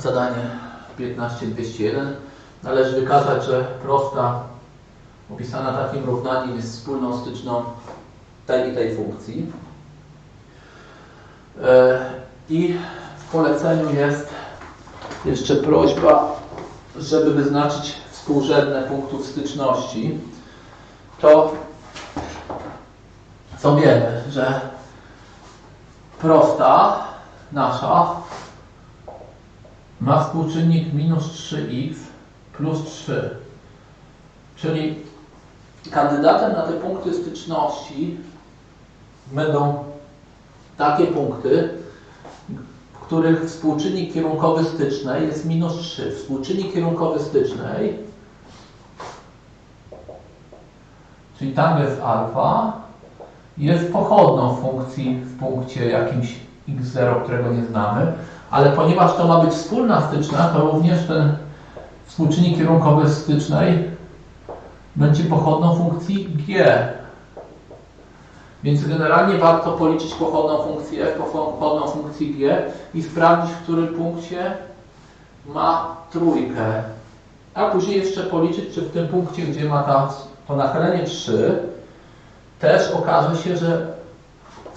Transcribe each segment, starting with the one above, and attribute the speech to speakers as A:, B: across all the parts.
A: zadanie 15201 należy wykazać, że prosta opisana takim równaniem jest wspólną styczną tej i tej funkcji. E, I w poleceniu jest jeszcze prośba, żeby wyznaczyć współrzędne punktów styczności. To co wiemy, że prosta nasza ma współczynnik minus 3x plus 3. Czyli kandydatem na te punkty styczności będą takie punkty, w których współczynnik kierunkowy stycznej jest minus 3. Współczynnik kierunkowy stycznej, czyli jest alfa, jest pochodną funkcji w punkcie jakimś x0, którego nie znamy, ale ponieważ to ma być wspólna styczna, to również ten współczynnik kierunkowy stycznej będzie pochodną funkcji g. Więc generalnie warto policzyć pochodną funkcję f, pochodną funkcji g i sprawdzić, w którym punkcie ma trójkę. A później jeszcze policzyć, czy w tym punkcie, gdzie ma ta, to nachylenie 3, też okaże się, że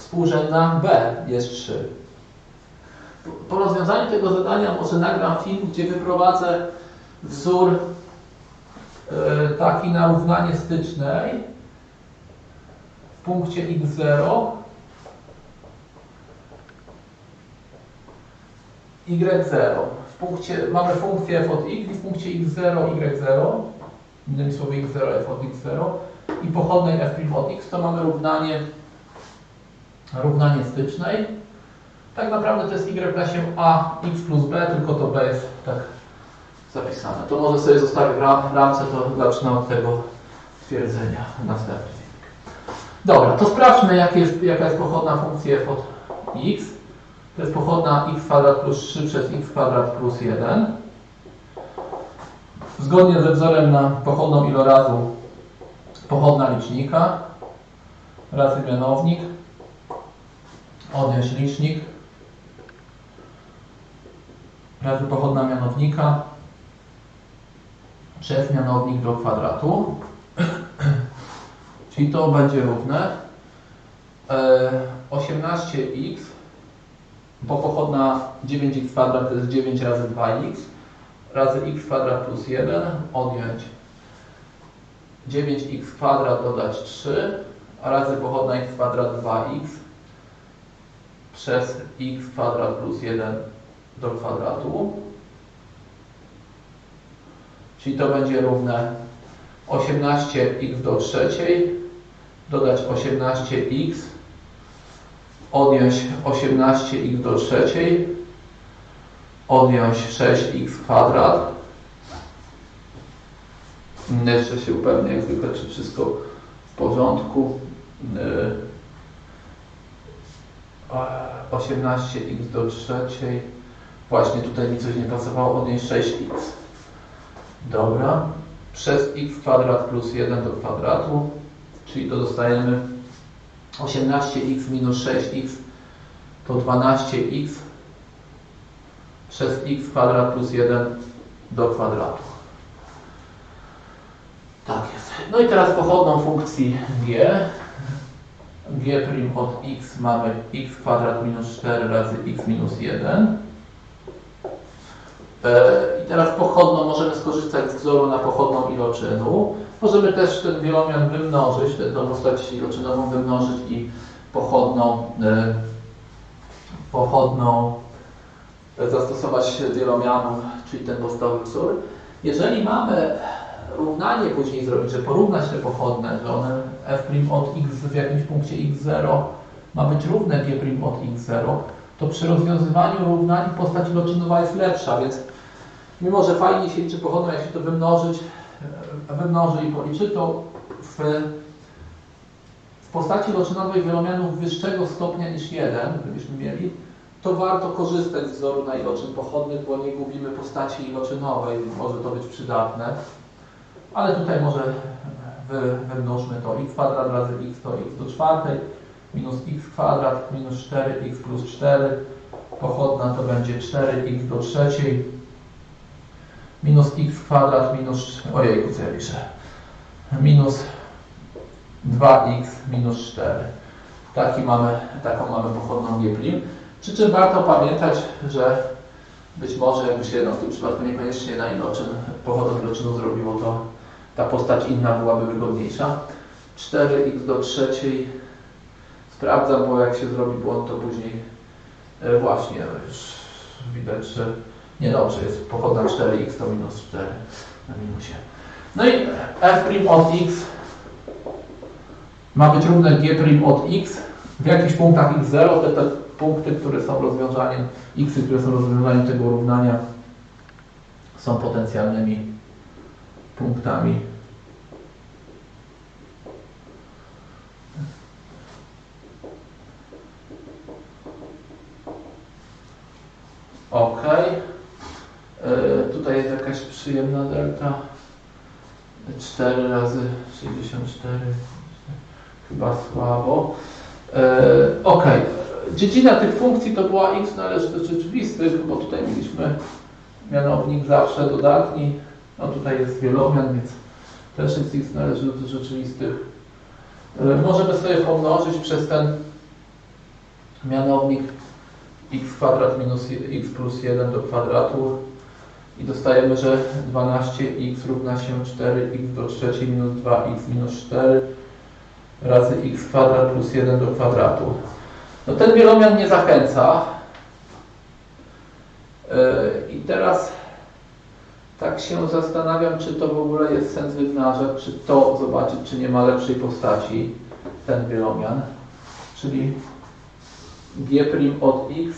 A: współrzędna b jest 3. Po rozwiązaniu tego zadania może nagram film, gdzie wyprowadzę wzór e, taki na równanie stycznej w punkcie x0 y0. W punkcie, mamy funkcję f od x i w punkcie x0 y0, innymi słowy x0 f od x0 i pochodnej f' od x, to mamy równanie, równanie stycznej. Tak naprawdę to jest y da się a x plus b, tylko to b jest tak zapisane. To może sobie zostawię w, w ramce, to zacznę od tego twierdzenia następnie. Dobra, to sprawdźmy jak jest, jaka jest pochodna funkcji f od x. To jest pochodna x kwadrat plus 3 przez x kwadrat plus 1. Zgodnie ze wzorem na pochodną ilorazu pochodna licznika razy mianownik odjąć licznik razy pochodna mianownika przez mianownik do kwadratu. Czyli to będzie równe 18x, bo pochodna 9x kwadrat to jest 9 razy 2x, razy x kwadrat plus 1, odjąć 9x kwadrat dodać 3, a razy pochodna x kwadrat 2x przez x kwadrat plus 1 do kwadratu. Czyli to będzie równe 18x do trzeciej dodać 18x odjąć 18x do trzeciej odjąć 6x kwadrat jeszcze się upewnię jak zwykle, czy wszystko w porządku 18x do trzeciej właśnie tutaj mi coś nie pasowało odnieść 6x dobra przez x kwadrat plus 1 do kwadratu czyli to dostajemy 18x minus 6x to 12x przez x kwadrat plus 1 do kwadratu. Tak jest. No i teraz pochodną funkcji g. g' od x mamy x kwadrat minus 4 razy x minus 1. E, I teraz pochodną możemy skorzystać z wzoru na pochodną iloczynu. Możemy też ten wielomian wymnożyć, tę postać iloczynową wymnożyć i pochodną, e, pochodną zastosować wielomianu, czyli ten podstawowy wzór. Jeżeli mamy równanie później zrobić, że porównać te pochodne, że one f' od x w jakimś punkcie x0 ma być równe g' od x0, to przy rozwiązywaniu równań postać iloczynowa jest lepsza, więc mimo, że fajnie się liczy pochodną, jak się to wymnożyć, e, wymnoży i policzy, to w, w postaci iloczynowej wielomianów wyższego stopnia niż 1, gdybyśmy mieli, to warto korzystać z wzoru na iloczyn pochodnych, bo nie gubimy postaci iloczynowej, może to być przydatne. Ale tutaj może wy, wymnożmy to x kwadrat razy x to x do czwartej minus x kwadrat minus 4x plus 4 pochodna to będzie 4x do trzeciej minus x kwadrat minus, ojej, co ja piszę, minus 2x minus 4. Taki mamy, taką mamy pochodną G'. Przy czym warto pamiętać, że być może jakby się w tym przypadku niekoniecznie na iloczyn, pochodną iloczynu zrobiło, to ta postać inna byłaby wygodniejsza. 4x do trzeciej. Sprawdzam, bo jak się zrobi błąd, to później e, właśnie już widać, że niedobrze jest pochodna 4x to minus 4 na minusie. No i f' od x ma być równe g' od x. W jakichś punktach x0 te, te punkty, które są rozwiązaniem, x, które są rozwiązaniem tego równania są potencjalnymi punktami. Ok. E, tutaj jest jakaś przyjemna delta. 4 razy 64. Chyba słabo. E, ok. Dziedzina tych funkcji to była x należy do rzeczywistych, bo tutaj mieliśmy mianownik zawsze dodatni. No tutaj jest wielomian, więc też jest x należy do rzeczywistych. E, możemy sobie pomnożyć przez ten mianownik x kwadrat minus x plus 1 do kwadratu i dostajemy, że 12x równa się 4x do trzeciej minus 2x minus 4 razy x kwadrat plus 1 do kwadratu. No ten wielomian nie zachęca. Yy, I teraz tak się zastanawiam, czy to w ogóle jest sens wymnażać, czy to zobaczyć, czy nie ma lepszej postaci ten wielomian, czyli g' od x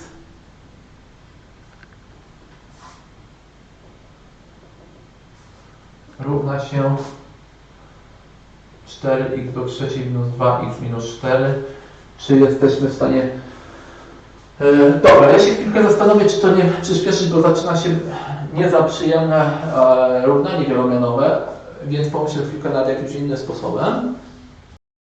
A: równa się 4x do trzeciej minus 2x minus 4. Czy jesteśmy w stanie... E, Dobra, ja się chwilkę zastanowię, czy to nie przyspieszyć, bo zaczyna się nie za przyjemne e, równanie wielomianowe, więc pomyślę chwilkę nad jakimś innym sposobem.